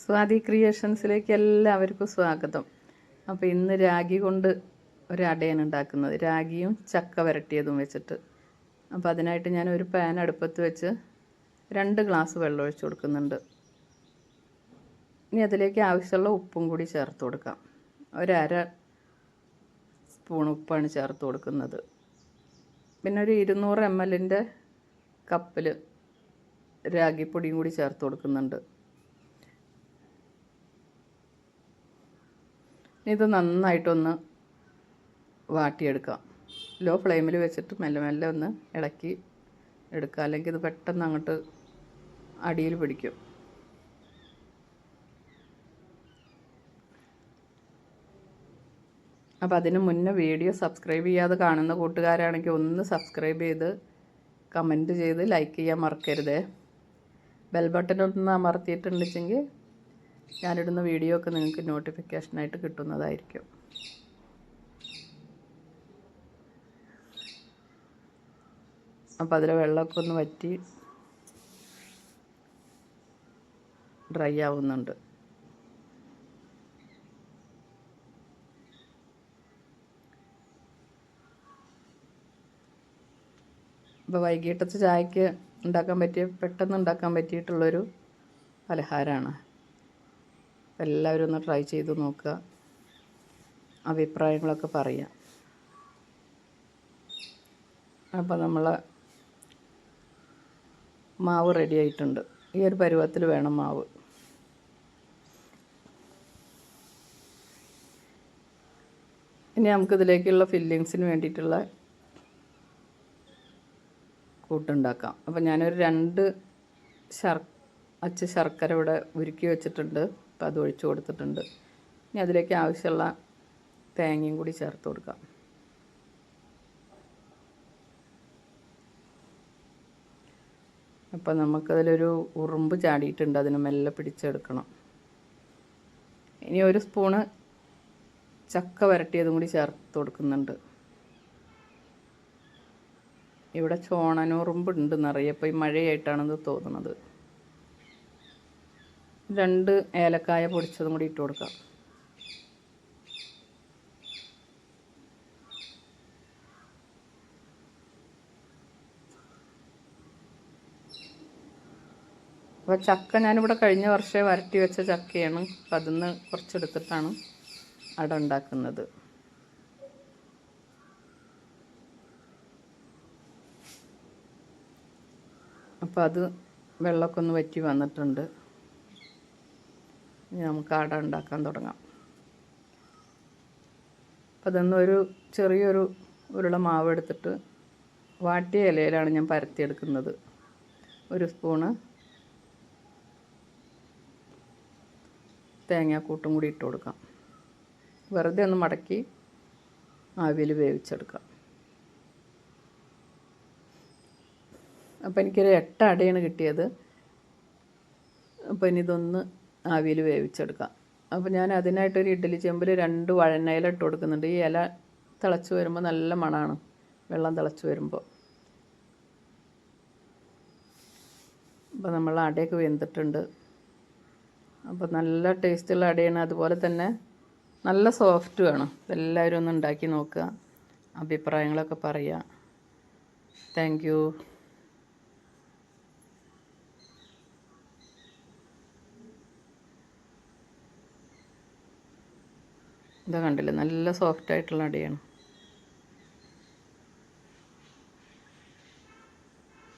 സ്വാതി ക്രിയേഷൻസിലേക്ക് എല്ലാവർക്കും സ്വാഗതം. അപ്പോൾ ഇന്ന് രാഗി കൊണ്ട് ഒരു അടയാണ് ഉണ്ടാക്കുന്നത്. രാഗിയും ചക്ക വരട്ടിയതും വെച്ചിട്ട്. അപ്പോൾ അതിനായിട്ട് ഞാൻ ഒരു പാൻ അടുപ്പത്ത് വെച്ച് രണ്ട് ഗ്ലാസ് വെള്ളം ഒഴിച്ചു കൊടുക്കുന്നുണ്ട്. ഇനി അതിലേക്ക് ആവശ്യമുള്ള ഉപ്പും കൂടി ചേർത്ത് കൊടുക്കാം. ഒരര സ്പൂൺ ഉപ്പാണ് ചേർത്ത് കൊടുക്കുന്നത്. പിന്നെ ഒരു ഇരുന്നൂറ് എം എല്ലിന്റെ കപ്പിൽ രാഗിപ്പൊടിയും കൂടി ചേർത്ത് കൊടുക്കുന്നുണ്ട്. ഇത് നന്നായിട്ടൊന്ന് വാട്ടിയെടുക്കാം. ലോ ഫ്ലെയിമിൽ വെച്ചിട്ട് മെല്ലെ മെല്ലെ ഒന്ന് ഇളക്കി എടുക്കുക അല്ലെങ്കിൽ ഇത് പെട്ടെന്ന് അങ്ങോട്ട് അടിയിൽ പിടിക്കും. അപ്പോൾ അതിന് മുന്നേ വീഡിയോ സബ്സ്ക്രൈബ് ചെയ്യാതെ കാണുന്ന കൂട്ടുകാരാണെങ്കിൽ ഒന്ന് സബ്സ്ക്രൈബ് ചെയ്ത് കമന്റ് ചെയ്ത് ലൈക്ക് ചെയ്യാൻ മറക്കരുതേ. ബെൽ ബട്ടൺ ഒന്ന് അമർത്തിയിട്ടുണ്ടെങ്കിൽ ഞാനിടുന്ന വീഡിയോ ഒക്കെ നിങ്ങൾക്ക് നോട്ടിഫിക്കേഷനായിട്ട് കിട്ടുന്നതായിരിക്കും. അപ്പോൾ അതിലെ വെള്ളമൊക്കെ ഒന്ന് വറ്റി ഡ്രൈ ആവുന്നുണ്ട്. അപ്പോൾ വൈകിട്ടത്തെ ചായക്ക് ഉണ്ടാക്കാൻ പറ്റിയ പെട്ടെന്ന് ഉണ്ടാക്കാൻ പറ്റിയിട്ടുള്ളൊരു പലഹാരമാണ് എല്ലാവരും ഒന്ന് ട്രൈ ചെയ്ത് നോക്കുക. അഭിപ്രായങ്ങളൊക്കെ പറയാം അപ്പോൾ നമ്മൾ മാവ് റെഡി ആയിട്ടുണ്ട്. ഈ ഒരു പരുവത്തിൽ വേണം മാവ്. ഇനി നമുക്കിതിലേക്കുള്ള ഫില്ലിങ്സിന് വേണ്ടിയിട്ടുള്ള കൂട്ടുണ്ടാക്കാം. അപ്പോൾ ഞാനൊരു രണ്ട് ശർ അച്ച് ശർക്കര ഇവിടെ ഉരുക്കി വെച്ചിട്ടുണ്ട്. അപ്പോൾ അത് ഒഴിച്ചു കൊടുത്തിട്ടുണ്ട്. ഇനി അതിലേക്ക് ആവശ്യമുള്ള തേങ്ങയും കൂടി ചേർത്ത് കൊടുക്കാം. അപ്പോൾ നമുക്കതിലൊരു ഉറുമ്പ് ചാടിയിട്ടുണ്ട്. അതിന് മെല്ലെ പിടിച്ചെടുക്കണം. ഇനി ഒരു സ്പൂണ് ചക്ക വരട്ടിയതും കൂടി ചേർത്ത് കൊടുക്കുന്നുണ്ട്. ഇവിടെ ചോണനുറുമ്പുണ്ട് നിറയെ. ഇപ്പോൾ ഈ മഴയായിട്ടാണെന്ന് തോന്നുന്നത് രണ്ട് ഏലക്കായ പൊടിച്ചതും കൂടി ഇട്ട് കൊടുക്കാം. അപ്പോൾ ചക്ക ഞാനിവിടെ കഴിഞ്ഞ വർഷമേ വരട്ടി വെച്ച ചക്കയാണ്. അപ്പം അതിൽ നിന്ന് കുറച്ചെടുത്തിട്ടാണ് അട ഉണ്ടാക്കുന്നത്. അപ്പോൾ അത് വെള്ളമൊക്കെ ഒന്ന് വറ്റി വന്നിട്ടുണ്ട്. ഇനി നമുക്ക് അട ഉണ്ടാക്കാൻ തുടങ്ങാം. അപ്പം ഒരു ചെറിയൊരു ഉരുള മാവ് എടുത്തിട്ട് വാട്ടിയ ഇലയിലാണ് ഞാൻ പരത്തിയെടുക്കുന്നത് ഒരു സ്പൂണ് തേങ്ങാക്കൂട്ടും കൂടി ഇട്ട് കൊടുക്കാം. വെറുതെ ഒന്ന് മടക്കി ആവിയിൽ വേവിച്ചെടുക്കാം. അപ്പോൾ എനിക്കൊരു എട്ട് അടയാണ് കിട്ടിയത്. അപ്പോൾ ഇനി ഇതൊന്ന് ആവിയിൽ വേവിച്ചെടുക്കാം. അപ്പോൾ ഞാൻ അതിനായിട്ടൊരു ഇഡ്ഡലി ചെമ്പിൽ രണ്ട് വഴനയില ഇട്ട് കൊടുക്കുന്നുണ്ട്. ഈ ഇല തിളച്ച് വരുമ്പോൾ നല്ല മണമാണ്. വെള്ളം തിളച്ച് വരുമ്പോൾ. അപ്പോൾ നമ്മൾ അടയൊക്കെ വെന്തിട്ടുണ്ട്. അപ്പോൾ നല്ല ടേസ്റ്റുള്ള അടയാണ്. അതുപോലെ തന്നെ നല്ല സോഫ്റ്റ് വേണം. എല്ലാവരും ഒന്ന് ഉണ്ടാക്കി നോക്കുക. അഭിപ്രായങ്ങളൊക്കെ പറയുക. താങ്ക് ഇതാ കണ്ടില്ലേ? നല്ല സോഫ്റ്റ് ആയിട്ടുള്ള അടിയാണ്.